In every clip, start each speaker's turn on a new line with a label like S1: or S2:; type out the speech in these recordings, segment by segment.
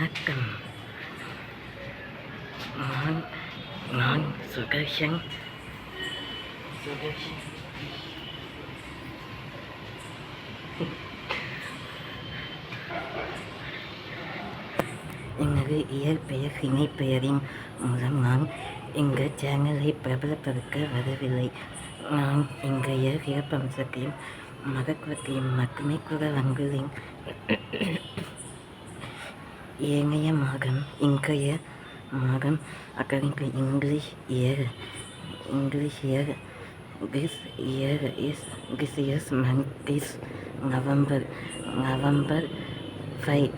S1: வணக்கம். நான் நான் சுதர்ஷன் சுதர்ஷன் எனது இயற்பெயர் இணைப்பெயரின் மூலம் நான் எங்கள் சேனலை பிரபலப்படுத்த வரவில்லை. நான் எங்கள் சிறப்பம்சத்தையும் மகத்துவத்தையும் மட்டுமே கூற வந்துள்ளேன் ஏனைய மகன் இன்றைய மகன் according to English year English year this year is this year's month is November November 5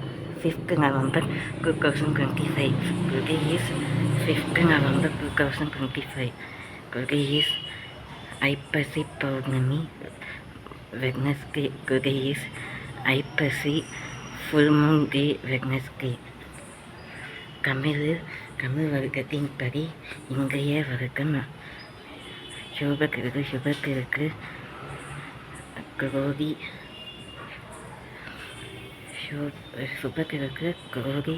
S1: 5th November 2025 today is 5th November 2025 today is Aipasi Purnami Wednesday today is Aipasi full moon day Wednesday Tamil Tamil வர்க்கத்தின்படி இன்றைய வர்க்கம் சுபக்கிற்கு சுபக்கிற்கு குரோதி சுபக்கிற்கு குரோதி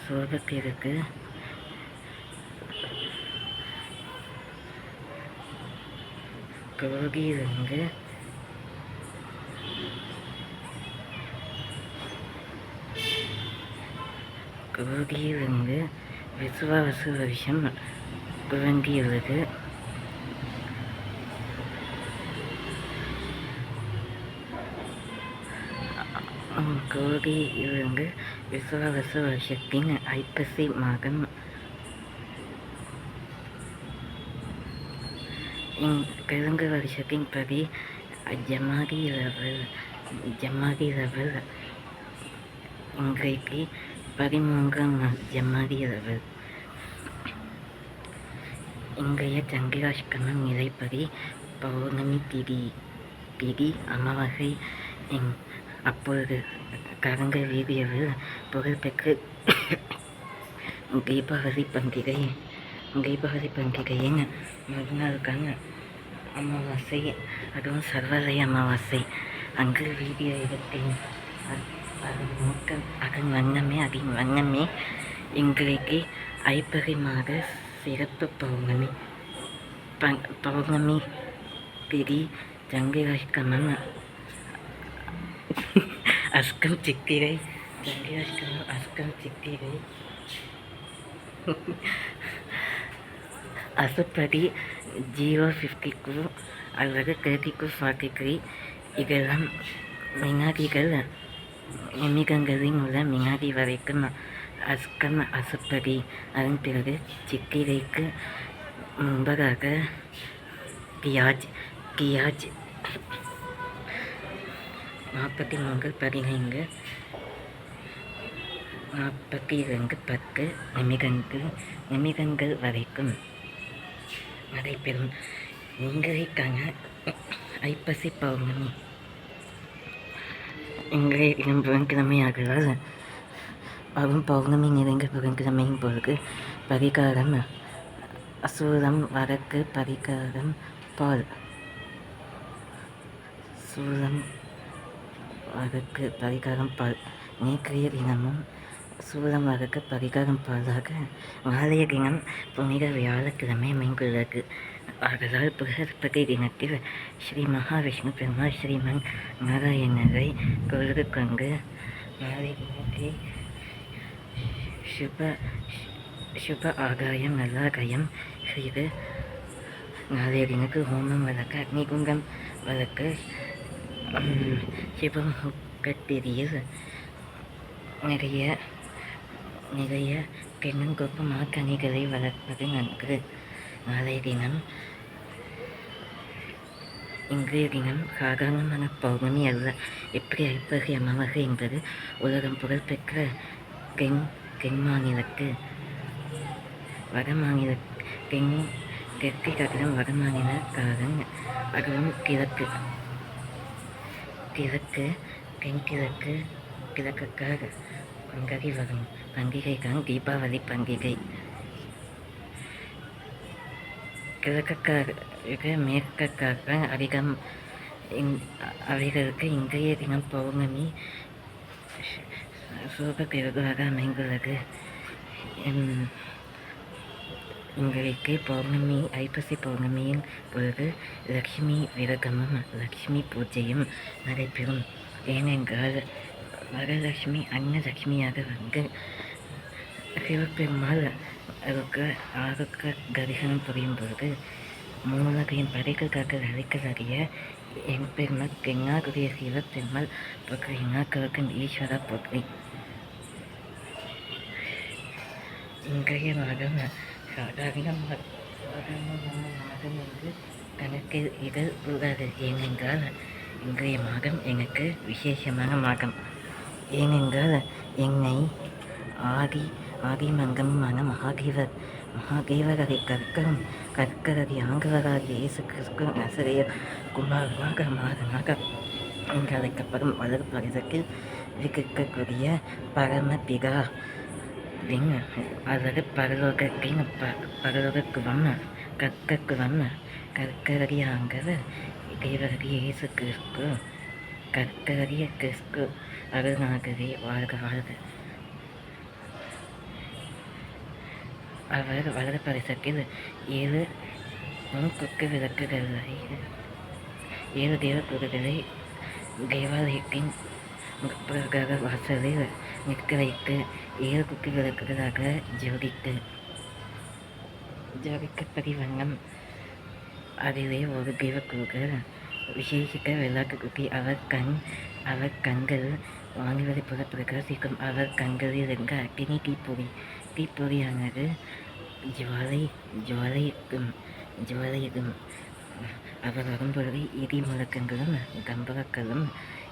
S1: சோபக்கிற்கு குரோதியிலிருந்து குரோதியிலிருந்து விசுவாச வருஷம் துவங்கியுள்ளது. கோடியிலிருந்து விசுவாச வருஷத்தின் ஐப்பசி மாதம். தெலுங்கு வருஷத்தின் படி ஜமாதி லெவல் ஜமாதி லெவல் இன்றைக்கு பதிமூன்றாம் நாள் ஜமாதி லெவல் இன்றைய சந்திராஷ்டமம் நிலைப்படி பௌர்ணமி திதி திதி அமாவாசை எங் அப்பொழுது கரங்க வீதியில் புகழ்பெற்று தீபாவளி பண்டிகை தீபாவளி பண்டிகையின் மறுநாளுக்கான அமாவாசை அதுவும் சர்வலய அமாவாசை. அங்கு வீதிய இடத்தின் அதன் நோக்கம் அதன் வண்ணமே அதன் வண்ணமே இன்றைக்கு ஐப்பகை மாத சிறப்பு பௌர்ணமி பௌர்ணமி திதி சந்திராஷ்டமம் அஸ்கம் சித்திரை சந்திராஷ்டமம் அஸ்கம் சித்திரை அசுப்படி ஜீரோ ஃபிஃப்டி டூ அல்லது தேர்ட்டி டூ ஃபார்ட்டி த்ரீ இதெல்லாம் வினாடிகள் நிமிடங்களில் உள்ள வினாடி வரைக்கும் அஸ்கம் அசுப்படி அதன் பிறகு சித்திரைக்கு முன்பதாக கியாஜ் கியாஜ் நாற்பத்தி மூன்று பதினைந்து நாற்பத்தி இரண்டு பத்து நிமிடங்கள் நிமிடங்கள் வரைக்கும் நடைபெறும். இங்கிரைக்கான ஐப்பசி பௌர்ணமி. இன்றைய தினம் புதன்கிழமை ஆகிறார் வரும் பௌர்ணமி நிறைந்த புதன்கிழமையும் பொழுது பரிகாரம் அசூரம் வடக்கு பரிகாரம் பால். சூரம் வடக்கு பரிகாரம் பால். நேற்றைய தினமும் சூரம் வடக்கு பரிகாரம் பாலாக நாளைய தினம் புனித வியாழக்கிழமை அமைந்துள்ளது. ஆதலால் புகழ்பதி தினத்தில் ஸ்ரீ மகாவிஷ்ணு பெருமாள் ஸ்ரீமன் நாராயணரை பொழுது கொண்டு மாலை தினத்தை சுப சுப ஆகாயம் நல்லாகாயம் செய்து நாளைய தினக்கு ஹோமம் வளர்க்க வழக்கு வளர்க்க சிவமுகத்திரியில் நிறைய நிறைய பெண்ணும் கோப்பமாக கனிகளை வளர்ப்பது நன்கு நாளைய தினம் தினம் சாதாரணமான பௌர்ணமி அல்ல. எப்படி ஐப்பகை அமாவாசை என்பது உலகம் புகழ்பெற்ற தென் தென் மாநிலத்து வட மாநில தென் தெற்கு கட்டிடம் வட மாநிலக்காரன் அதுவும் கிழக்கு. கிழக்கு தென்கிழக்கு கிழக்குக்காக பங்ககை வரும் பண்டிகை தான் தீபாவளி பண்டிகை. கிழக்கக்காரருக்கு மேற்கக்காரர்கள் அதிகம் அவைகளுக்கு இன்றைய தினம் பௌர்ணமி சோகக்கிழக்காக அமைந்துள்ளது. எம், பௌர்ணமி ஐப்பசி பௌர்ணமியின் பொழுது லக்ஷ்மி விரகமும் லக்ஷ்மி பூஜையும் நடைபெறும். ஏனென்றால் வரலட்சுமி அன்னலட்சுமியாக வந்து சிவபெருமாள் அவருக்கு ஆருக்கு தரிசனம் புரியும் பொழுது மூலகையும் படைகளுக்காக அழைக்கலாகிய என் பெருமாள் தென்னாகுரிய சிவப்பெருமல் போற்றி இன்னாக்களுக்கு ஈஸ்வரா போற்றி. இன்றைய மாதம் சாதாரண சாதாரணமான மாதம் என்று கணக்கில் இதில் கூடாது ஏனென்றால் இன்றைய மாதம் எனக்கு விசேஷமான மாதம். ஏனென்றால் என்னை ஆதி ஆதிமங்கமான மகாதேவர். மகாதேவரரை கற்கரும் கற்கரதி ஆங்கவராகிய இயேசு கிறிஸ்து நசரைய குமாரனாக மாறனாக என்று அழைக்கப்படும் வளர் பரிசத்தில் இருக்கக்கூடிய பரமபிதா. வின் அல்லது பரலோகத்தின் ப பரலோகக்கு வந்த கற்கக்கு வந்த கற்கரடியாங்கவர் தேவரடிய இயேசு கிறிஸ்து கற்கரடிய கிறிஸ்து அருணாகவே வாழ்க வாழ்க. அவர் வலது பரிசத்தில் ஏழு முன்குக்கு விளக்குகளை ஏழு தேவதூதர்களை தேவாலயத்தின் முற்பிரகார வாசலில் நிற்க வைத்து ஏழு குக்கி விளக்குகளாக ஜோடித்து ஜோடிக்கப்படி வண்ணம் அதிலே ஒரு தேவக்குழுக்கள் விசேஷிக்க விளக்கு குக்கி அவர் கண் அவர் கண்கள் வாங்குவதை போல பிரகாசிக்கும். அவர் கண்களில் இருந்து அக்கினி தீப்பொறி தீப்பொறியானது ஜுவாலை ஜுவாலைக்கும் ஜுவாலையும் அவர் வரும்பொழுது இடி முழக்கங்களும் கம்பகங்களும்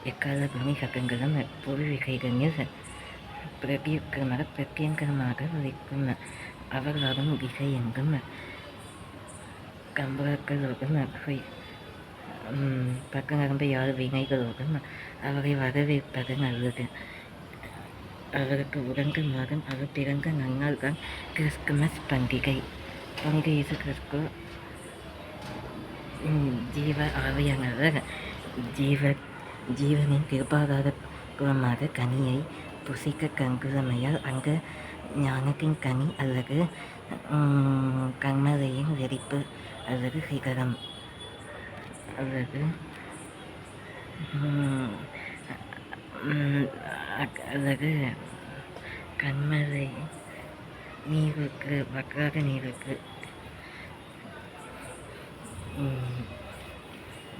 S1: எக்கால துணி சக்கங்களும் பூர்வீகைகளில் பிரதியுக்கமாக பிரத்யங்கரமாக வைக்கும் அவர் வரும் திசை எங்கும் கம்பகங்களுடன் பக்கம் நடந்த யாழ் வீணைகளோடும் அவரை வரவேற்பது நல்லது. அவருக்கு உறங்க மாதம் அவர் பிறந்த நன்னாள் தான் கிறிஸ்துமஸ் பண்டிகை. பங்கு இயேசு கிறிஸ்து ஜீவ ஆவியானவர். ஜீவ ஜீவனின் கிருபாதாரமாக கனியை புசிக்க கங்குலமையால் அங்கு ஞானத்தின் கனி அல்லது கண்மலையின் வெறிப்பு அல்லது சிகரம் அல்லது அல்லது கண்மலை நீருக்கு வக்காக நீருக்கு.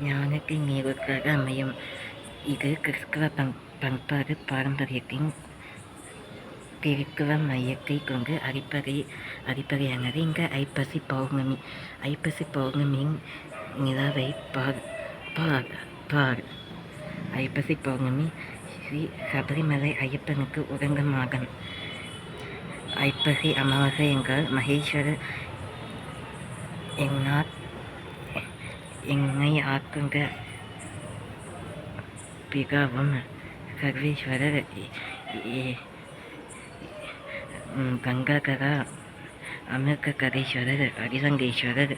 S1: ஞானத்தை ஞானத்தின் நீருக்காக அமையும். இது கிறிஸ்தவ பண் பண்பாடு பாரம்பரியத்தின் கிறிஸ்தவ மையத்தை கொண்டு அடிப்படை அடிப்படையானது. இங்கே ஐப்பசி பௌர்ணமி ஐப்பசி பௌர்ணமியின் நிலாவை பார் பார் பார். ஐப்பசி பௌர்ணமி ஸ்ரீ சபரிமலை ஐயப்பனுக்கு உறங்க மாதம் ஐப்பசி அமாவாசை என்றால் மகேஸ்வரர் என்னால் என்னை ஆக்குங்க. பிகாவும் சர்வேஸ்வரர் இ- இ- ம், கங்காகரா அமிர்த அரிசங்கேஸ்வரர்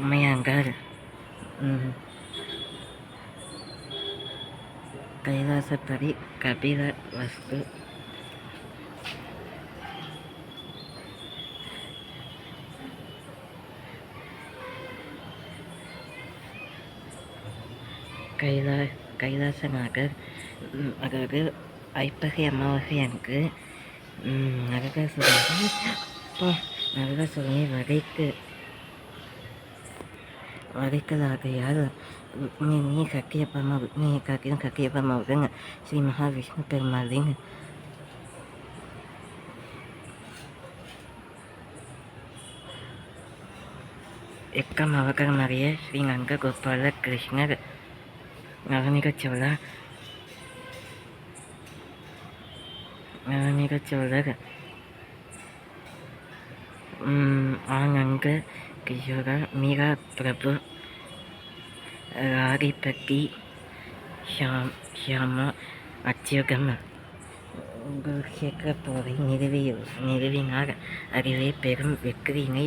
S1: உமையாங்கார். கைலாசப்படி கபில வஸ்து. கைலா கைலாசநாதர் அதாவது ஐப்பகை அமாவாசை அன்று ம், நரகாசுரனை அப்பா, நரகாசுரனை வதைக்கலாகையால் ருக்மிணி சத்தியபமா ருக்மிணி காக்கியும் சத்தியபமாவுடன் ஸ்ரீ மகாவிஷ்ணு பெருமாளின் எக்கம் அவகரமறிய ஸ்ரீ நங்க கோபால கிருஷ்ணர் நவமிக சோழ நவமிக சோழர் ம், கிஷோர மீரா பிரபு ராதிபக்தி ஷாம் ஷியாமா அச்சுகம் குருஷேகர போரை நிறுவி நிறுவினார். அறிவே பெரும் வெற்றியினை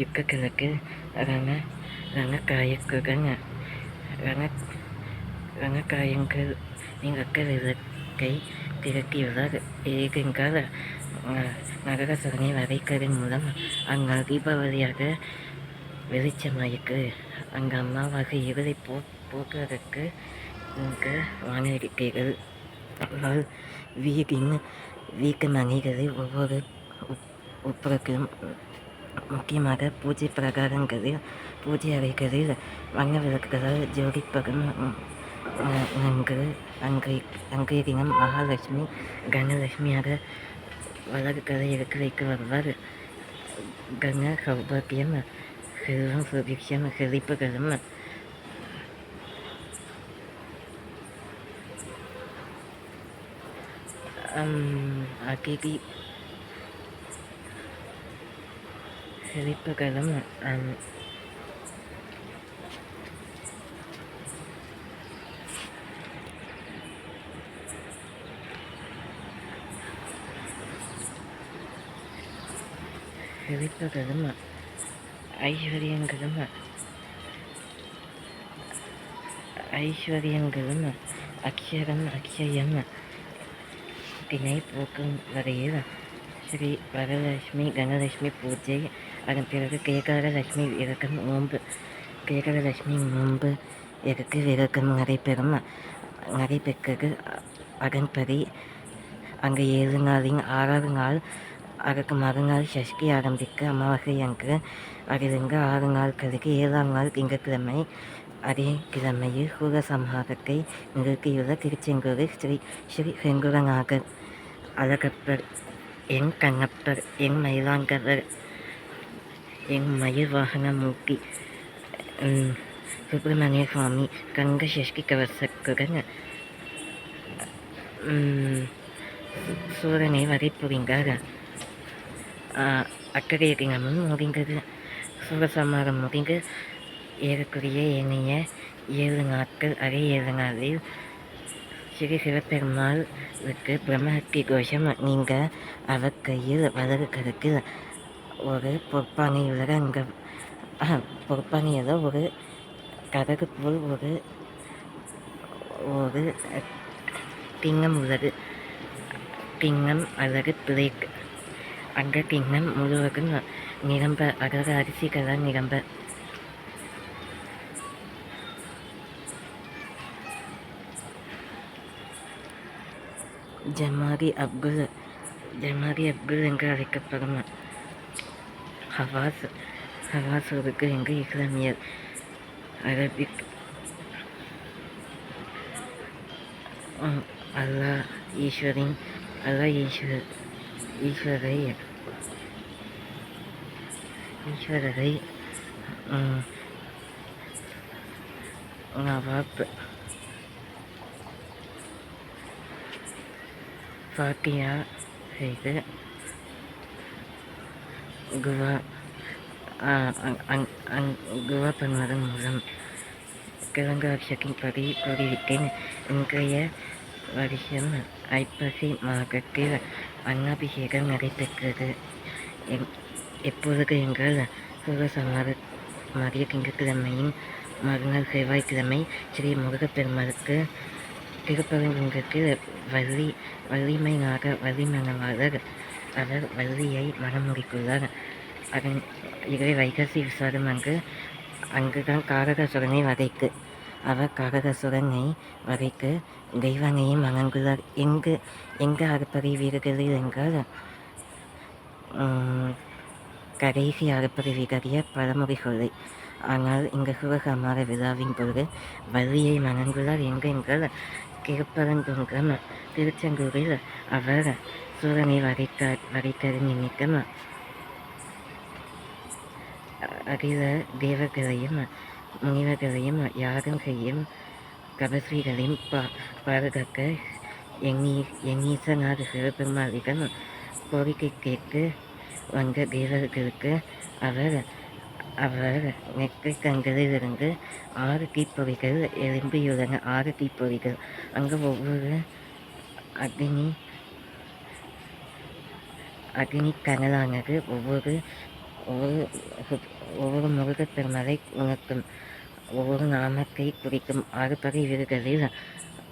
S1: யுக்கங்களுக்கு ரண ரணக்காயக்குடன் ரண ரங்கக்காயங்கள் நீங்கள் விளக்கை திரட்டியுள்ளார் ஏகென்றால் நரகாசுரனை வதைப்பதன் மூலம் அங்கு தீபாவளியாக வெளிச்சமாயிருக்கு அங்கே அம்மாவாக இவரை போ போக்குவதற்கு இங்கு வானிருக்கிறீர்கள் ஆனால் வீட்டின் வீட்டு மணிகளில் ஒவ்வொரு உப் உட்புறத்திலும் முக்கியமாக பூஜை பிரகாரங்களில் பூஜை அறைகளில் வண்ண விளக்குகளால் ஜோடிப்பதும் நன்கு அங்கே அங்கே தினம் மகாலட்சுமி கனலட்சுமியாக வளர்களை இறக்கி வைக்க வருவார். கன Hırım fabrikşeme hırıpa kızımı. Um, hakiki hırıpa kızımı. Um, hırıpa kızımı. ஐஸ்வர்யங்களும் அக்ஷரம் அக்ஷயம். தினை போக்கும் வரையில் ஸ்ரீ வரலட்சுமி கனலட்சுமி பூஜை. அதன் பிறகு கேகரலட்சுமி விரகம் நோன்பு கேகரலட்சுமி நோன்பு இறக்கு விரகம் நடைபெறும் நடைபெற்றது அதன்படி அங்கே ஏழு நாளின் ஆறாவது நாள் அதற்கு மறுநாள் சஷ்டி ஆரம்பிக்க அமாவாசை அன்று அதிலிருந்து ஆறு நாட்களுக்கு ஏழாம் நாள் திங்கட்கிழமை அதே கிழமையில் சூரசம்ஹாரத்தை நிறுத்தியுள்ள திருச்செங்கூர் ஸ்ரீ ஸ்ரீ செங்குரநாகர் அழகப்பர் என் கண்ணப்பர் என் மயிலாங்கவர் என் மயில் வாகனமூர்த்தி சுப்பிரமணிய சுவாமி கங்க சஷ்டி கவசக்குடன் சூரனை வரை புரிந்தார். அக்கறைய தினமும் முடிந்தது சூரசம்ஹாரம் முடிந்து ஏறக்குரிய எண்ணிய ஏழு நாட்கள் அரை ஏழு நாளில் ஸ்ரீ சிவபெருமாளுக்கு பிரம்மஹத்தி கோஷம் நீங்க அவர் கையில் வலது கருக்கில் ஒரு பொற்பானையுள்ள அங்கே பொற்பானையில் ஒரு கதகு போல் ஒரு ஒரு திங்கம் உள்ளது திங்கம் அல்லது பிளேக் அந்த கிண்ணம் முழுவதும் நிரம்ப அதாவது அரிசிகளால் நிரம்ப. ஜமாரி அப்துல் ஜமாரி அப்துல் என்று அழைக்கப்படும் ஹவாஸ் ஹவாஸ் ஒருக்கு என்று இஸ்லாமியர் அரபிக் அல்லாஹ் ஈஸ்வரின் அல்லாஹ் ஈஸ்வர் ஈஸ்வரை ஈஸ்வரரை நவாப் செய்து குவா குவா பண்ணுவதன் மூலம் கிழங்கு வருஷத்தின்படி கூறிவிட்டேன் இன்றைய வருஷம் ஐப்பசி மாதத்தில் அன்னாபிஷேகம் நடைபெற்றது. எப்பொழுது எங்கள் சூரசமார மதிய திங்கட்கிழமையின் மறுநாள் செவ்வாய்க்கிழமை ஸ்ரீ முருகப்பெருமாளுக்கு திருப்பரங்குன்றத்தில் வள்ளி வள்ளிமையாக வள்ளிமணவாளர் அவர் வள்ளியை மணமுடித்துள்ளார் அதன் இதை வைகசி விசாரம் அங்கு அங்குதான் காரகசுரனை வதைக்கு அவர் சுரங்கை வரைக்கு தெய்வனையும் வணங்குள்ளார் எங்கு எங்கு அறுப்படை வீடுகளில் என்றால் கடைசி அறுப்படை வீடறிய பழமொழி சொல்லை ஆனால் இங்கு சுரகமார விழாவின் பொழுது வள்ளியை வணங்குள்ளார் எங்கு என்றால் கிருப்பரங்குன்றம் திருச்செங்கூரில் அவர் சூரனை வரைக்க வரைத்தது நிமித்தம் அதில் தேவர்களையும் முனிவர்களையும் யாரும் செய்யும் கபஸ்ரீகளையும் பா பாதுகாக்க எண்ணி எண்ணீசனார் சிவபெருமாளிடம் கோரிக்கை கேட்டு வந்த தேவர்களுக்கு அவர் அவர் நெற்றிக்கண்களிலிருந்து ஆறு தீப்பொறிகள் எழும்பியுள்ளன ஆறு தீப்பொறிகள் அங்கு ஒவ்வொரு அக்னி அக்னி கனலானது ஒவ்வொரு ஒவ்வொரு ஒவ்வொரு முருகப் பெருமாளை உணர்த்தும் ஒவ்வொரு நாமத்தை குறிக்கும். ஆறுபடை வீடுகளில்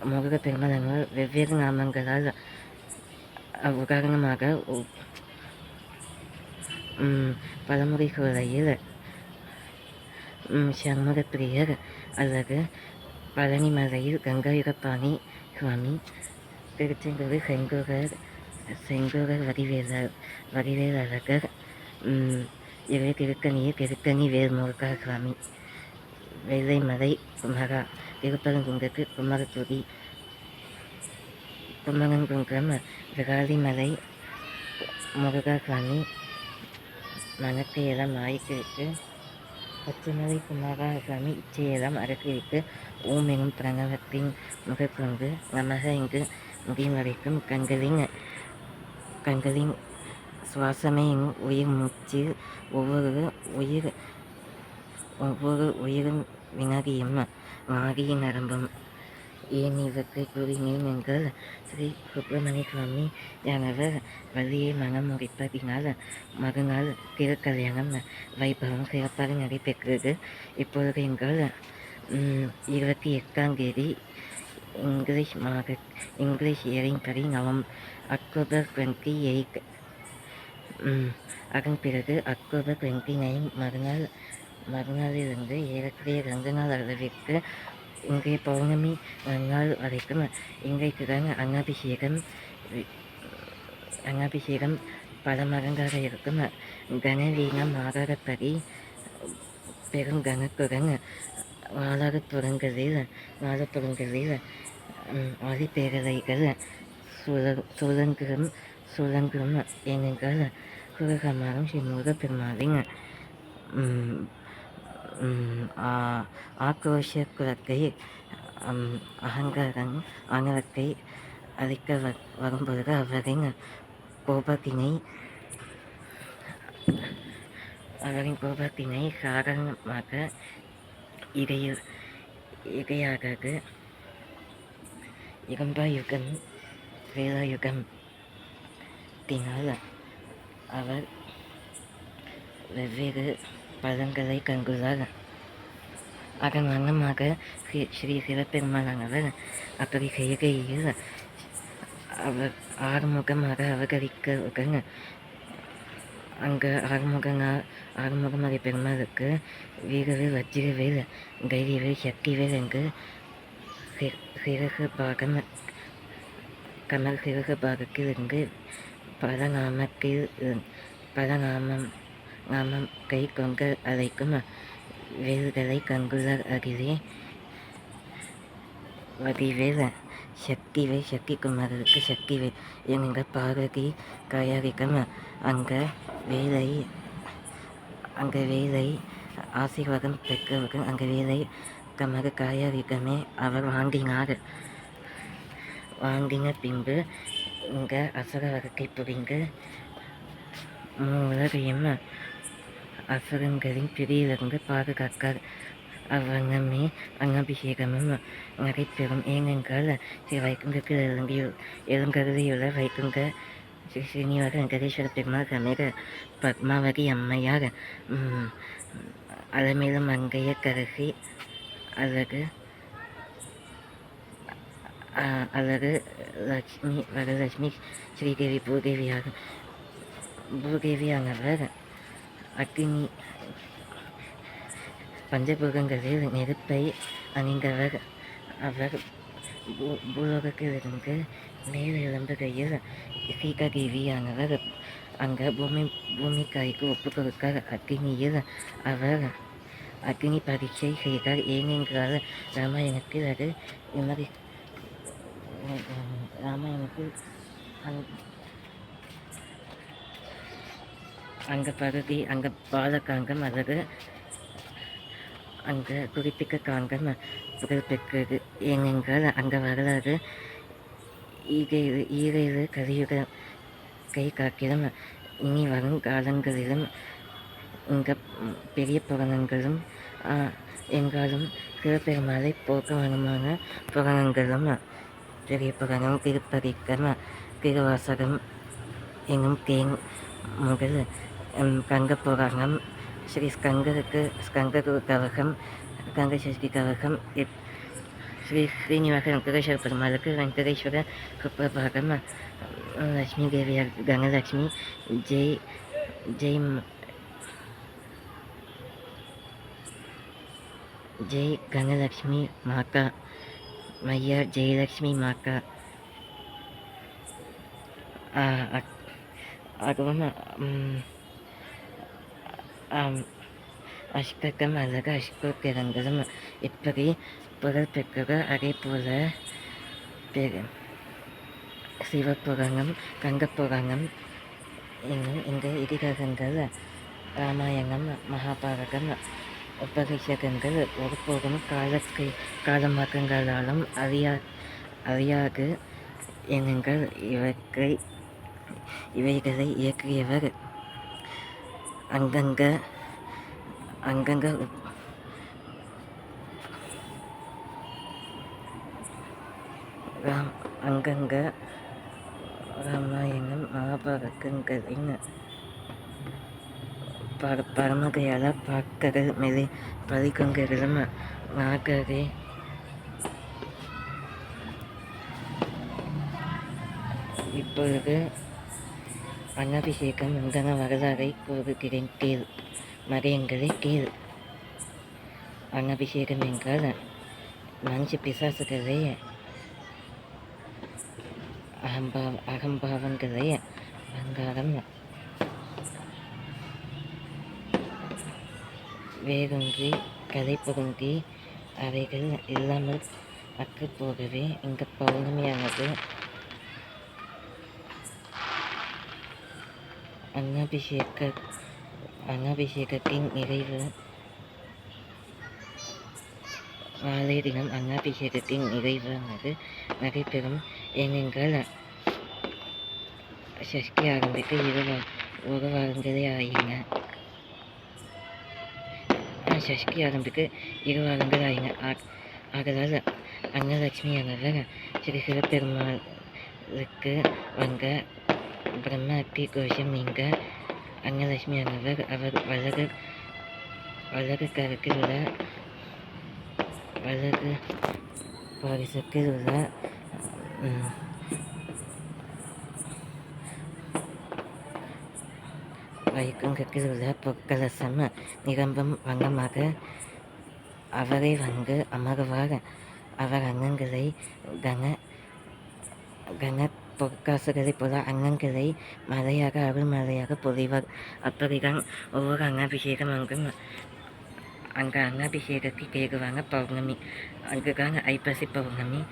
S1: முருகப் பெருமாள் வெவ்வேறு நாமங்களால் உதாரணமாக பழமுறைகளில் சண்முகப்பிரியர் அல்லது பழனிமலையில் கங்காயுரப்பாணி சுவாமி திருச்செந்தூரில் செங்கோகர் செங்கோகர் வடிவேலர் வடிவேலழகர் இவை திருக்கணியில் திருக்கணி வேல்முருகா சுவாமி. வெள்ளைமலை குமரா திருப்பரங்குன்றத்து குமரத்துடி குமரங்குன்றம் விராலிமலை முருகா சுவாமி மனத்தையெல்லாம் ஆய்க்கிருக்கு பச்சைமலை குமாரா சுவாமி இச்சையெல்லாம் அடக்கிவிட்டு ஓம் எனும் பிரணவத்தின் முகக்கொண்டு நமக இங்கு முடிவடைக்கும் வரைக்கும் கண்களின் கண்களின் சுவாசமே உயிர் மூச்சு ஒவ்வொரு உயிர் ஒவ்வொரு உயிரும் வினாடியும் நாடியின் நரம்பும். ஏன் இவற்றை கூறினேன் என்றால் ஸ்ரீ சுப்பிரமணிய சுவாமி யானவர் வழியை மனம் முடிப்பதினால் மறுநாள் திருக்கல்யாணம் வைபவம் சிறப்பாக நடைபெற்றது. இப்பொழுது எங்கள் இருபத்தி எட்டாம் தேதி இங்கிலீஷ் மாத இங்கிலீஷ் இயரின்படி நவம் அக்டோபர் டுவெண்ட்டி எயிட் அதன் பிறகு அக்டோபர் டுவெண்ட்டி நைன் மறுநாள் மறுநாளிலிருந்து ஏறக்குறைய ரெண்டு நாள் அளவிற்கு இன்றைய பௌர்ணமி நாள் வரைக்கும் இன்றைக்கு தான் அன்னாபிஷேகம் அன்னாபிஷேகம் பல மடங்காக இருக்கும். கனவீனம் ஆதாரப்படி பெருங்கணக்குடன் வாழாகப்புறங்களில் வாழப்புறங்களில் ஆதிப்பேரலைகள் சுழ சுழன்றும் சுழன்றும் ஏனென்றால் குலகமாரும் ஸ்ரீ முருகப்பெருமாளின் ஆக்ரோஷ குலத்தை அகங்காரம் ஆணவத்தை அழிக்க வரும்பொழுது அவரின் கோபத்தினை அவரின் கோபத்தினை காரணமாக இடையில் இடையாகாது இரும்பாயுகம் வேலாயுகம் தினால் அவர் வெவ்வேறு பதங்களை கண்டுள்ளார். அதன் வண்ணமாக ஸ்ரீ ஸ்ரீ சிவபெருமானானவர் அப்படி செய்கையில் அவர் ஆறுமுகமாக அவகரிக்க அங்கே ஆறுமுகனா ஆறுமுகமலை பெருமாளுக்கு வீரவேல் வஜ்ரவேல் தைரியவேல் சக்திவேல் என்று சிறகு பாகம் கமல் சிறகு பாகத்திலிருந்து பல நாமத்தில் பல நாமம் கை கொங்க அழைக்கும் வேல்களை கங்குலர் அருகே வடிவேல் சக்திவேல் சக்தி குமாரருக்கு சக்திவேல் என்கிற பார்வதி தயாரிக்கும் அங்கே வேலை அங்கே வேலை ஆசீர்வாதம் பெற்றவர்கள் அங்கே வேலை. கமக காயாரிக்கமே அவர் வாங்கினார். வாங்கின பின்பு இங்கே அசுர வகத்தை புரிந்து உலகையும் அசுரங்களின் பிடியிலிருந்து பாதுகாக்கார் அவ்வங்கமே அங்கபிஷேகமும் நடைபெறும் ஏனென்றால் ஸ்ரீ வைகுண்டத்தில் எழும்பி எழுங்கருதியுள்ள வைகுண்ட ஸ்ரீ ஸ்ரீனிவாச வெங்கடேஸ்வர பெருமாள் சமேத பத்மாவதி அம்மையார் அலமேலும் அங்கைய கரசி அழகு அல்லது லக்ஷ்மி வரலட்சுமி ஸ்ரீதேவி பூதேவியாக பூதேவியானவர் அக்னி பஞ்சபூகங்களில் நெருப்பை அணிந்தவர். அவர் பூ பூலோகத்திலிருந்து மேல் எழும்புகையில் சீதாதேவியானவர் அங்கே பூமி பூமிக்காய்க்கு ஒப்பு கொடுக்கார் அக்னியில் அவர் அக்னி பரீட்சை செய்தார். ஏனென்றால் ராமாயணத்தில் அது விமரி ராமாயணத்தில் அங்கே பகுதி அங்கே பாலகாங்கம் அல்லது அங்கே குறிப்பிட்ட காங்கம் புகழ்பெற்றது. ஏனென்றால் அங்கே வரலாறு ஈகையில் ஈரையில் கலியுக கை காக்கிலும் இனி வரும் காலங்களிலும் இங்க பெரிய புராணங்களும் எங்காலும் சிவபெருமாளை போக்கவனமான புராணங்களும் பெரிய புராணம் திருப்பதிக்கம் திருவாசகம் என்னும் தேன் முதல் கங்க புராணம் ஸ்ரீ ஸ்கந்தருக்கு ஸ்கந்தகுரு கவகம் கங்க சஷ்டி கவகம் இப் ஸ்ரீ ஸ்ரீனிவாச வெங்கடேஸ்வர பெருமாளுக்கு வெங்கடேஸ்வர குப்பபாகம் லக்ஷ்மி தேவியார் கங்கலக்ஷ்மி ஜெய் ஜெய் ம- ஜெய் கங்கலக்ஷ்மி மாக்கா மையர் ஜெயலக்ஷ்மி மாக்கா ஆ, அக்- அதுவும் ம், ஆம், இப்படி புகழ் பெற்றது அதே போல பெரு கங்கப்புரங்கம் கங்கப்புராணம் என்னும் இந்த ராமாயணம் மகாபாரதம் உபனிஷதங்கள் ஒருபோதும் காலத்தை காலமாக்கங்களாலும் அறியா அறியாது எண்ணங்கள் இவற்றை இவைகளை இயக்கியவர் அங்கங்க அங்கங்க ராம் அங்கங்க ராமாயணம் மகாபாரதங்களின் பர பரமகையால் பார்க்கறது மேலே பறிக்கொண்டிருந்தும் நாகரே இப்பொழுது அன்னபிஷேகம் உண்டான வரலாறை கூறுகிறேன். கீழ் மறையங்களை கீழ் அன்னபிஷேகம் என்றால் மஞ்சு பிசாசுகளை அகம்பாவ அகம்பாவங்களை அங்காரம் வேரூன்றி கதை பொருந்தி அவைகள் இல்லாமல் அக்கு போகவே இந்த பௌர்ணமியானது அன்னாபிஷேக அன்னாபிஷேகத்தின் நிறைவு. நாளைய தினம் அன்னாபிஷேகத்தின் நிறைவானது நடைபெறும். ஏனென்றால் சஷ்டி ஆரம்பித்து இரு ஒரு வாரங்களே ஆகின சஷ்டி ஆரம்பித்து இரு வாரங்கள் ஆகின. ஆ- அன்னலட்சுமி ஆனவர் ஸ்ரீ சிவபெருமாளுக்கு வந்த பிரம்மத்தி கோஷம் நீங்க அன்னலட்சுமி ஆனவர் அவர் வலது வலது கருக்கில் உள்ள வலது பாரிசத்தில் உள்ள ம், வைக்கும் கக்கில் உள்ள பொற்கலசம் நிரம்பும் வங்கமாக. அவரை வந்து அமர்வார் அவர் அங்கங்களை கன கன பொற்காசுகளைப் போல அங்கங்களை மலையாக அருள்மலையாக பொழிவர். அப்படிதான் ஒவ்வொரு அங்காபிஷேகம் அங்கும் அங்கே அங்காபிஷேகத்தை கேட்குவாங்க பௌர்ணமி. அங்குதான் ஐப்பசி பௌர்ணமி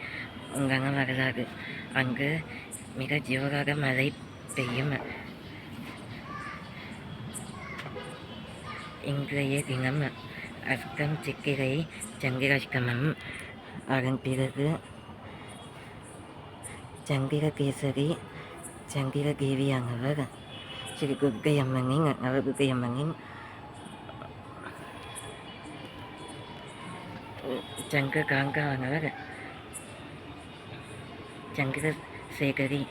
S1: அங்கே வரலாறு. அங்கு மிக ஜோராக மழை பெய்யும். இன்றைய தினம் அஷ்டம் சித்திரை சந்திராஷ்டமம். அதன் பிறகு சந்திரகேசரி சந்திரதேவியானவர் ஸ்ரீ துர்க்கை அம்மனின் நவதுர்க்கை அம்மனின் சங்க காங்கானவர் சேகரி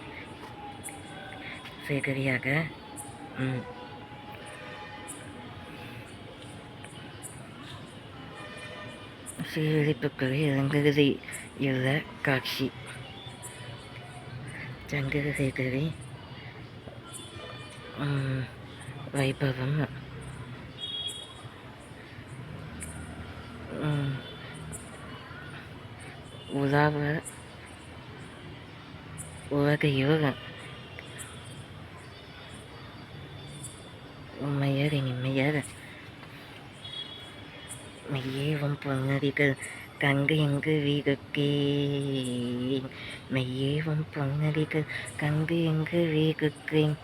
S1: சேகரியாக ம், இறங்குகிறதை இல்ல காட்சி. சந்திரசேகரி வைபவம். ம், உலாவ உலகையோர் உண்மையார் இனிமையர். மெய்யேவும் பொன்னடிகள் கங்கு எங்கு வீகுக்கேன் மெய்யேவும் பொன்னடிகள் கங்கு எங்கு வீகுக்கேன்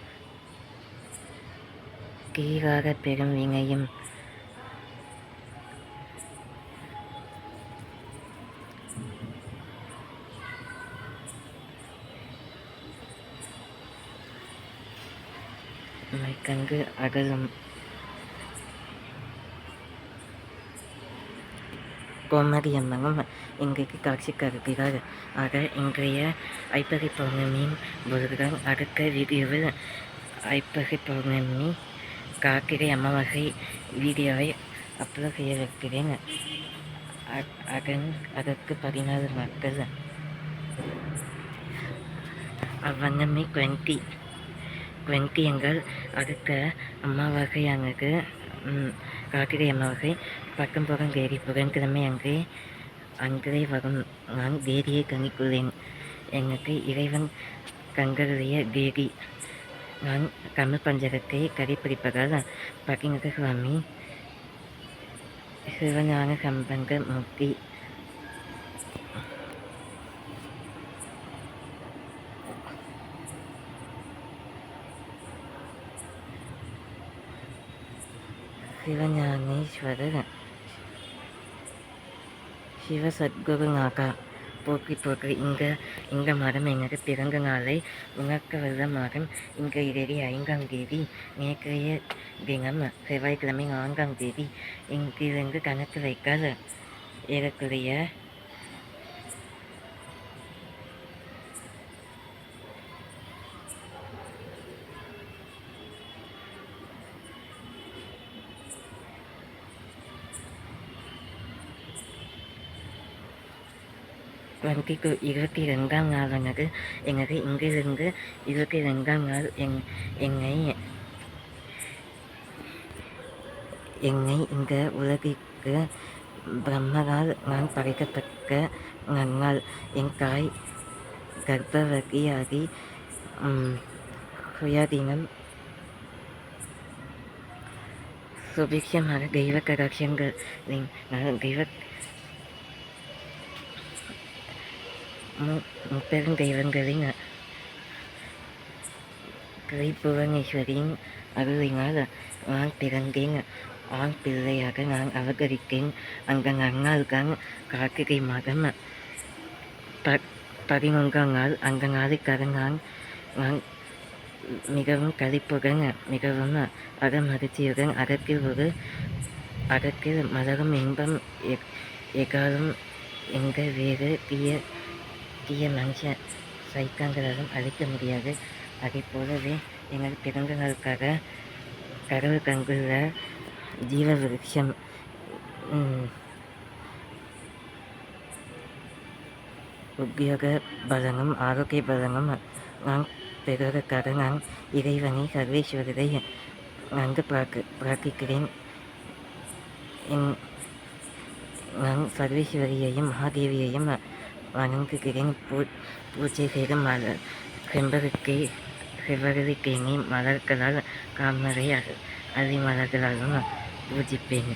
S1: கீழாக பெரும் வினையும் கங்கு அகலும். கோமாரி அம்மனும் இன்றைக்கு காட்சி கருதுகிறார் ஆக இன்றைய ஐப்பசி பௌர்ணமியின் முருகன் அடுத்த வீடியோவில் ஐப்பசி பௌர்ணமி கார்த்திகை அமாவாசை வீடியோவை அப்லோட் செய்திருக்கிறேன் அ- அதன் அதற்கு பதினாறு நாட்கள். அவ்வண்ணமே டுவெண்ட்டி. டுவெண்ட்டி எங்கள் அடுத்த அமாவாசையானது. ம், கார்த்திகை அமாவாசை. பத்தொன்பதாம் தேதி புதன்கிழமை அங்கே அங்கே வரும். நான் தேதியை கணிக்குள்ளேன் எனக்கு இறைவன் கங்களுடைய தேதி. நான் தமிழ் பஞ்சகத்தை கடைப்பிடிப்பதால் பகிரங்க சுவாமி சிவஞான சம்பந்த மூர்த்தி. சிவஞானேஸ்வரர். சிவசத்குருநாதா போக்கி போக்கி இங்க இந்த மாதம் எனது பிறந்த நாளை உணர்க்க வல்ல மாதம் இங்க தேதி ஐந்தாம் தேதி நேற்றைய தினம் செவ்வாய்க்கிழமை நான்காம் தேதி. இங்கிருந்து கணக்கு வைத்தால் ஏறக்குறைய வண்டிக்கு இருபத்தி ரெண்டாம் நாளானது எனது இங்கிருந்து இருபத்தி ரெண்டாம் நாள் எங் என்னை என்னை இந்த உலகிற்கு பிரம்மரால் நான் படைக்கப்பட்ட நன்னாள் என் தாய் கர்ப்பவதியாகி சுயாதீனம். சுபிக்ஷமாக தெய்வ கடாட்சியங்கள் நான் தெய்வ மு- முப்பெரும் தெய்வங்களின் திரிபுவனேஸ்வரியின் அருளினால் நான் பிறந்தேன். ஆண் பிள்ளையாக நான் அவதரித்தேன் அந்த நன்னாள்தான் கார்த்திகை மாதம். ப பதினொன்றாம் நாள் அந்த நாளுக்காக நான் நான் மிகவும் கழிப்புடன் மிகவும் அகமகிழ்ச்சியுடன் அதற்கு ஒரு அதற்கு மலரும் இன்பம் எ- எகாலும் எங்கள் வேறு தீய தீய மனுஷன் சைத்தான்களாலும் அழிக்க முடியாது. அதை போலவே எங்கள் பிறந்த நாளுக்காக கடவுள் கங்குள்ள ஜீவ விருட்சம் உத்தியோக பலனும் ஆரோக்கிய பலனும் நான் பெறுவதற்காக நான் இறைவனை சர்வேஸ்வரரை நன்கு பிரார்க்கு பிரார்த்திக்கிறேன். என் நான் சர்வேஸ்வரியையும் மகாதேவியையும் வணங்குகிறேன் பூ பூஜை செய்த மலர் செம்பருத்தி செவ்வரளி தேனி மலர்களால் காமரை அரி மலர்களாலும் பூஜிப்பேன்.